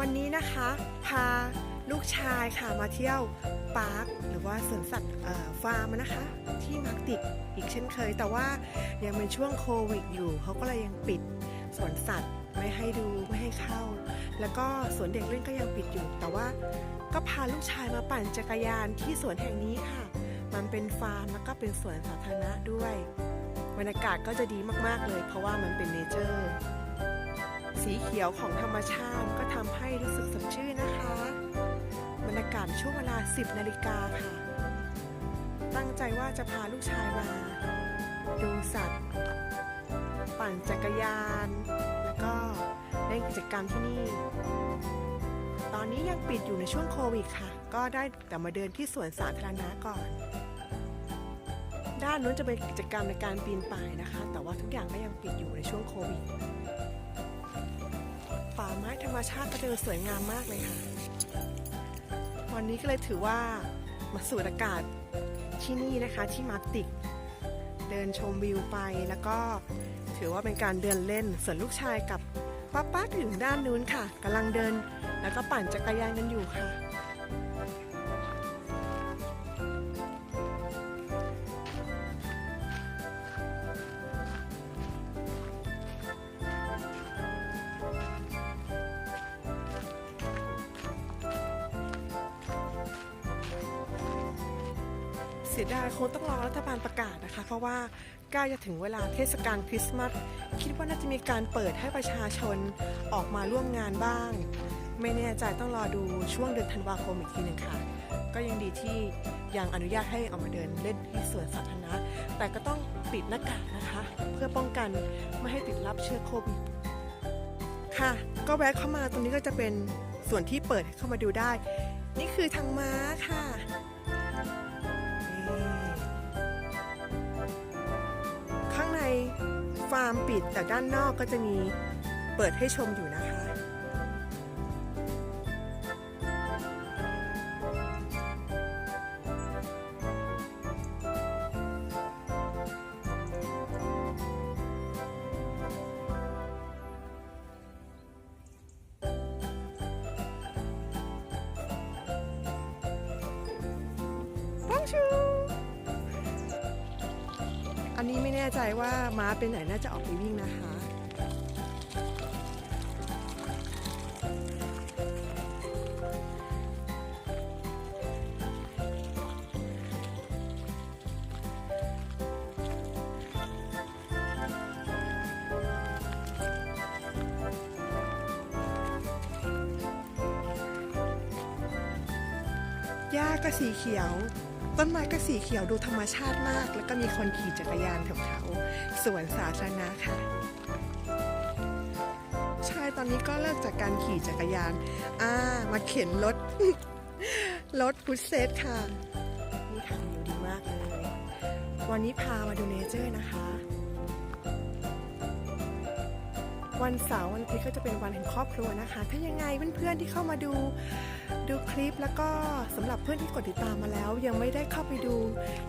วันนี้นะคะ พาลูกชายค่ะมาเที่ยวปาร์คหรือว่าสวนสัตว์ฟาร์มนะคะ ที่มาร์กติกอีกเช่นเคย แต่ว่ายังเป็นช่วงโควิดอยู่เขาก็เลยยังปิดสวนสัตว์ไม่ให้ดูไม่ให้เข้า แล้วก็สวนเด็กเล่นก็ยังปิดอยู่ แต่ว่าก็พาลูกชายมาปั่นจักรยานที่สวนแห่งนี้ค่ะ มันเป็นฟาร์มแล้วก็เป็นสวนสาธารณะด้วยบรรยากาศก็จะดีมากๆเลย เพราะว่ามันเป็นเนเจอร์ สีเขียวของธรรมชาติก็ทำให้รู้สึกสดชื่นนะคะบรรยากาศช่วงเวลา 10 นาฬิกาค่ะ ตั้งใจว่าจะพาลูกชายมา ดูสัตว์ ปั่นจักรยาน แล้วก็เล่นกิจกรรมที่นี่ ตอนนี้ยังปิดอยู่ในช่วงโควิดค่ะ ก็ได้แต่มาเดินที่สวนสาธารณะก่อน ด้านนู้นจะเป็นกิจกรรมในการปีนป่ายนะคะ แต่ว่าทุกอย่างก็ยังปิดอยู่ในช่วงโควิด ป่าไม้ธรรมชาติก็เดินสวยงามมากเลยค่ะ วันนี้ก็เลยถือว่ามาสูดอากาศที่นี่นะคะที่มาติก เดินชมวิวไปแล้วก็ถือว่าเป็นการเดินเล่นส่วนลูกชายกับป้าป้าถึงด้านนู้นค่ะกำลังเดิน แล้วก็ปั่นจักรยานกันอยู่ค่ะ เสียดายคงต้องรอรัฐบาลประกาศนะคะ เพราะว่าใกล้จะถึงเวลาเทศกาลคริสต์มาสคิดว่าน่าจะมีการเปิดให้ประชาชนออกมาร่วมงานบ้าง ไม่แน่ใจต้องรอดูช่วงเดือนธันวาคมอีกทีหนึ่งค่ะ ก็ยังดีที่ยังอนุญาตให้ออกมาเดินเล่นที่สวนสาธารณะแต่ก็ต้องปิดหน้ากากนะคะ เพื่อป้องกันไม่ให้ติดรับเชื้อโควิดค่ะ ก็แวะเข้ามาตรงนี้ก็จะเป็นส่วนที่เปิดให้เข้ามาดูได้ นี่คือทางม้าค่ะ ข้างในฟาร์มปิดแต่ด้านนอกก็จะมีเปิดให้ชมอยู่นะคะบ้ อันนี้ไม่แน่ใจว่าม้าเป็นไหนน่าจะออกไปวิ่งนะคะ หญ้าก็สีเขียว ต้นไม้ก็สีเขียวดูธรรมชาติมาก แล้วก็มีคนขี่จักรยานแถวๆสวนสาธารณะค่ะใช่ตอนนี้ก็เลิกจากการขี่จักรยาน อ่า มาเข็นรถ รถพุชเซตค่ะ นี่ค่ะวิวดีมากเลย วันนี้พามาดูเนเจอร์นะคะ วันเสาร์วันอาทิตย์ก็จะเป็นวันแห่งครอบครัวนะคะ ถ้ายังไงเพื่อนๆที่เข้ามาดูดูคลิปแล้วก็สำหรับเพื่อนที่กดติดตามมาแล้ว ยังไม่ได้เข้าไปดู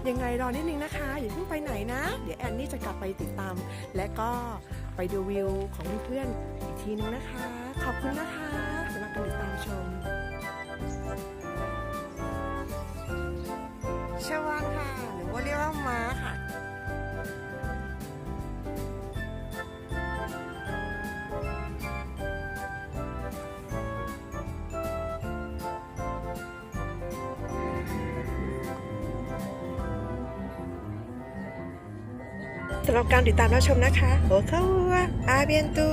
ยังไงรอนิดนึงนะคะอย่าเพิ่งไปไหนนะ เดี๋ยวแอนนี่จะกลับไปติดตาม และก็ไปดูวิวของเพื่อนๆอีกทีนึงนะคะ ขอบคุณนะคะสำหรับการติดตามชมชวานค่ะหรือว่าเรียกว่า สำหรับการติดตามรับชมนะคะโอเคาอาเบียนตู